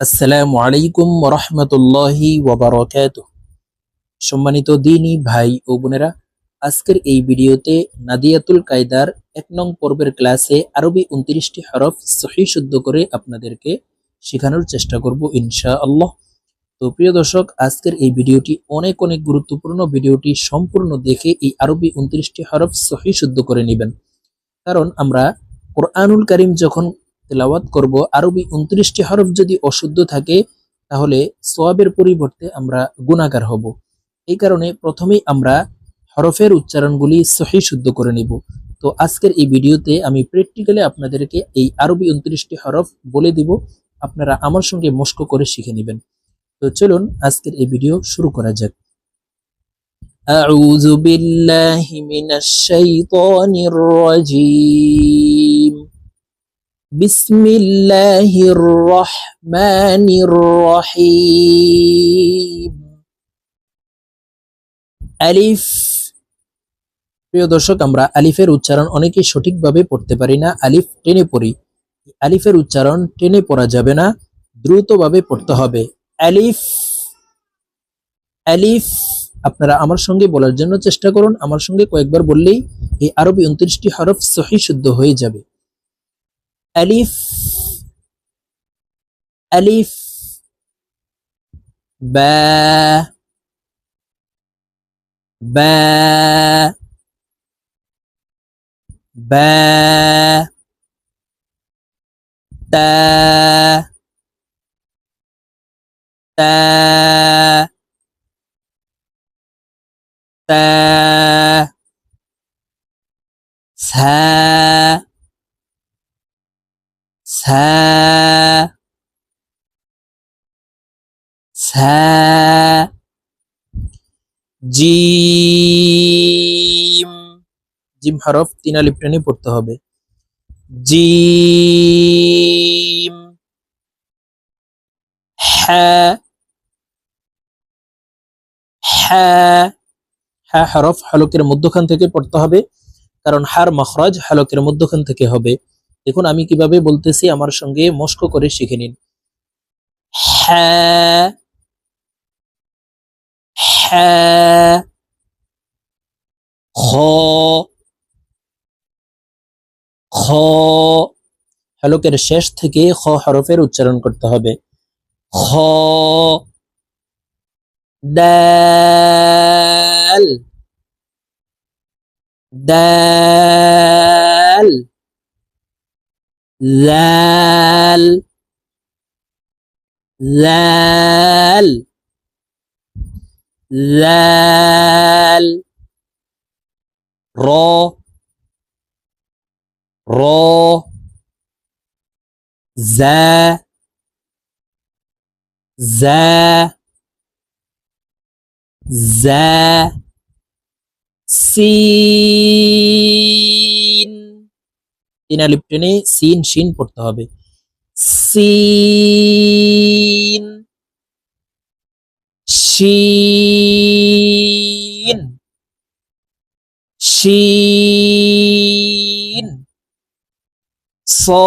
আসসালামু আলাইকুম রহমতুল্লাহি ওবরাকাত সম্মানিত দিনী ভাই ও বোনেরা, আজকের এই ভিডিওতে নাদিয়াতুল কায়দার এক নং পর্বের ক্লাসে আরবি উনত্রিশটি হরফ সহি শুদ্ধ করে আপনাদেরকে শেখানোর চেষ্টা করব ইনশা আল্লাহ তো প্রিয় দর্শক, আজকের এই ভিডিওটি অনেক অনেক গুরুত্বপূর্ণ। ভিডিওটি সম্পূর্ণ দেখে এই আরবি উনত্রিশটি হরফ সহি শুদ্ধ করে নেবেন। কারণ আমরা কোরআনুল কারিম যখন তেলাওয়াত করব আরবি উনত্রিশটি হরফ যদি অশুদ্ধ থাকে তাহলে সোয়াবের পরিবর্তে আমরা গুণাগার হব এই কারণে প্রথমেই আমরা হরফের উচ্চারণগুলি সহি শুদ্ধ করে নিব তো আজকের এই ভিডিওতে আমি প্র্যাকটিক্যালি আপনাদেরকে এই আরবি উনত্রিশটি হরফ বলে দিব আপনারা আমার সঙ্গে মস্ক করে শিখে নেবেন তো চলুন আজকের এই ভিডিও শুরু করা যাক أعوذ بالله من الشيطان الرجيم বিসমিল্লাহির রহমানির রহিম। আলিফ। প্রিয় দর্শক, আমরা আলিফের উচ্চারণ অনেকেই সঠিকভাবে পড়তে পারি না। আলিফ টেনে পড়ি। আলিফের উচ্চারণ টেনে পড়া যাবে না। দ্রুতভাবে পড়তে হবে। আলিফ। আলিফ। আপনারা আমার সঙ্গে বলার জন্য চেষ্টা করুন। আমার সঙ্গে কয়েকবার বললেই এই আরবি উনত্রিশটি হরফ সহি শুদ্ধ হয়ে যাবে। ألف ألف با با با تا تا سا জিম। জিম হরফ তিন পড়তে হবে। জিম। হ্যাঁ। হ্যাঁ। হ্যাঁ হরফ হালকের মধ্যখান থেকে পড়তে হবে, কারণ হার মখরাজ হালকের মধ্যখান থেকে হবে। দেখুন, আমি কীভাবে বলতেছি, আমার সঙ্গে মস্ক করে শিখে নিন। হ্যাঁ হ্যাঁ। খ খ। হলকের শেষ থেকে খ হরফের উচ্চারণ করতে হবে। খ দাল দাল লাল লাল। লাল, র র, জা জা জা, সিন। তিন আলিফ টেনে সিন শিন পড়তে হবে। সিন। শিন। শিন। সদে।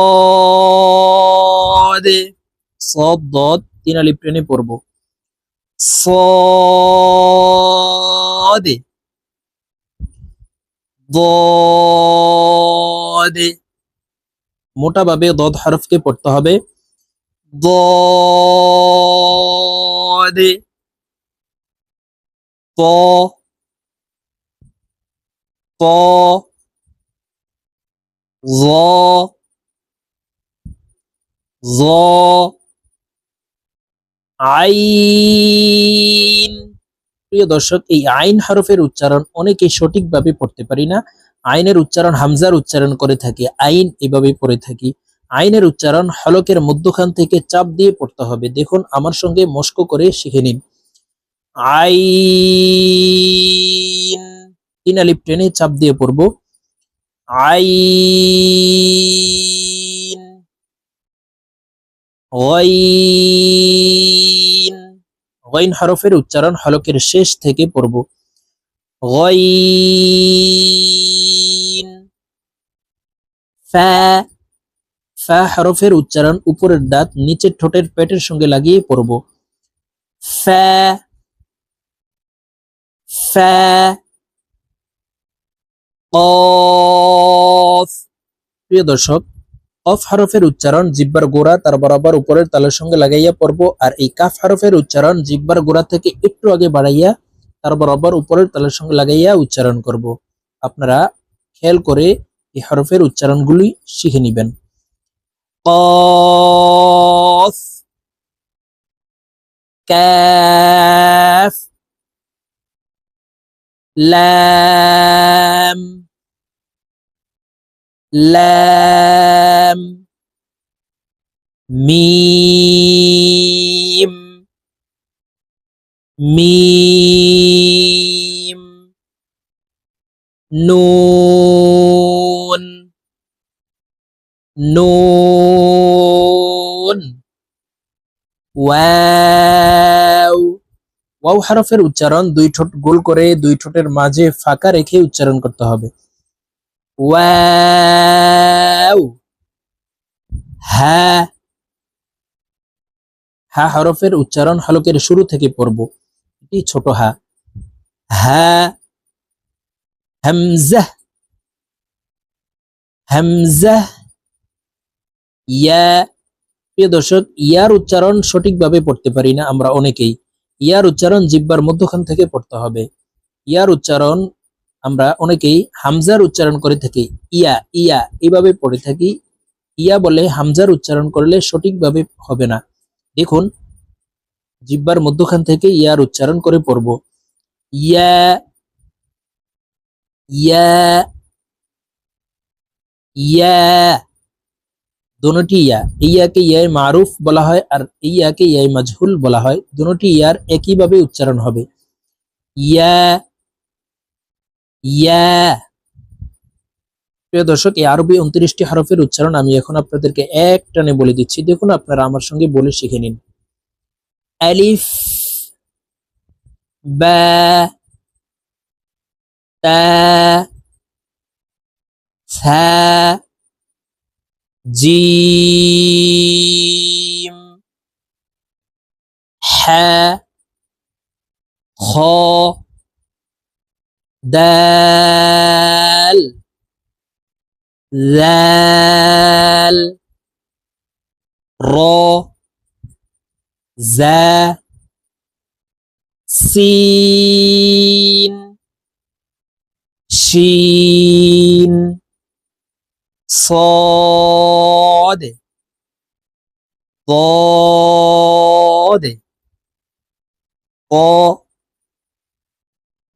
সদ তিন আলিপ টেনে পড়ব। সদে। দে মোটাভাবে দদ হরফকে পড়তে হবে। দ দে আইন। প্রিয় দর্শক, এই আইন হরফের উচ্চারণ অনেকে সঠিকভাবে পড়তে পারি না। আইনের উচ্চারণ হামজার উচ্চারণ করে থাকি, আইন এভাবে পড়ে থাকি। আইনের উচ্চারণ হলকের মধ্যখান থেকে চাপ দিয়ে পড়তে হবে। দেখুন, আমার সঙ্গে মস্ক করে শিখে নিন। আইন। তিন আলিপ টেনে চাপ দিয়ে পড়ব। আইন। গইন। গইন হরফের উচ্চারণ হলকের শেষ থেকে পড়ব। গইন। ফা ফা হরফের উচ্চারণ উপরের দাঁত নিচের ঠোঁটের পেটের সঙ্গে লাগিয়ে পড়ব। ফা ফা কফ প্রিয় দর্শক অফ হরফের উচ্চারণ জিব্বার গোড়া তার বরাবর উপরের তালের সঙ্গে লাগাইয়া পড়ব আর এই কাফ হরফের উচ্চারণ জিব্বার গোড়া থেকে একটু আগে বাড়াইয়া তার বরাবর উপরের তালের সঙ্গে লাগাইয়া উচ্চারণ করব। আপনারা খেয়াল করে এই হরফের উচ্চারণগুলি শিখে নেবেন। কফ কাফ লাম লাম মিম মিম নুন নুন ওয়াও ওয়াও হরফের উচ্চারণ দুই ঠোঁট গোল করে দুই ঠোঁটের মাঝে ফাঁকা রেখে উচ্চারণ করতে হবে। ওয়াও হ্যাঁ হা হরফের উচ্চারণ হলকের শুরু থেকে পড়ব এটি ছোট হা। হ্যাঁ হামজা হামজা, ইয়া। প্রিয় দর্শক, ইয়ার উচ্চারণ সঠিকভাবে পড়তে পারি না আমরা অনেকেই। ইয়ার উচ্চারণ জিব্বার মধ্যখান থেকে পড়তে হবে। ইয়ার উচ্চারণ আমরা অনেকেই হামজার উচ্চারণ করে থাকি। ইয়া ইয়া, এইভাবে পড়ে থাকি। ইয়া বলে হামজার উচ্চারণ করলে সঠিকভাবে হবে না। দেখুন, জিব্বার মধ্যখান থেকে ইয়ার উচ্চারণ করে পড়ব। ইয়া ইয়া ইয়া দোনোটি ইয়া, ইয়াকে ইয়ায় মারুফ বলা হয় আর ইয়াকে ইয়ায় মাজহুল বলা হয়। দোনোটি ইয়ার একইভাবে উচ্চারণ হবে। ইয়া ইয়া। প্রিয় দর্শক, এই আরবি উনত্রিশটি হরফের উচ্চারণ আমি এখন আপনাদেরকে এক টানে বলে দিচ্ছি। দেখুন, আপনারা আমার সঙ্গে বলে শিখে নিন। আলিফ, বা, তা থা جیم ح خ دال ذال را ز سین شين صاد ضاد ق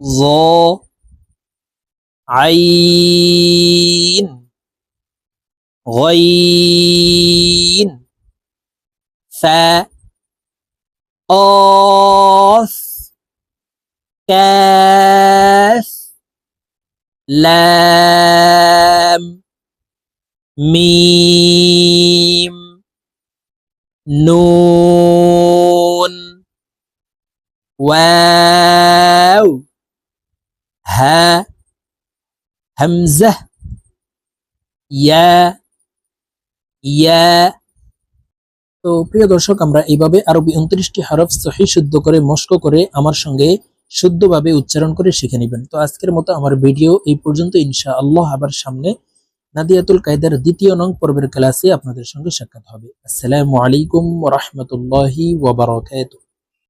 ظ عين غين فا قاف كاف لام মিম নুন ওয়াও হা হামজা ইয়া ইয়া তো প্রিয় দর্শক, আমরা এইভাবে আরবি উনত্রিশটি হরফ সহি শুদ্ধ করে, মস্ক করে, আমার সঙ্গে শুদ্ধভাবে উচ্চারণ করে শিখে নেবেন। তো আজকের মতো আমার ভিডিও এই পর্যন্ত। ইনশা আল্লাহ আবার সামনে নাদিয়াতুল কায়দার দ্বিতীয় নং পর্বের ক্লাসে আপনাদের সঙ্গে সাক্ষাৎ হবে। আসসালামু আলাইকুম রহমতুল্লাহি ওয়াবারাকাতুহু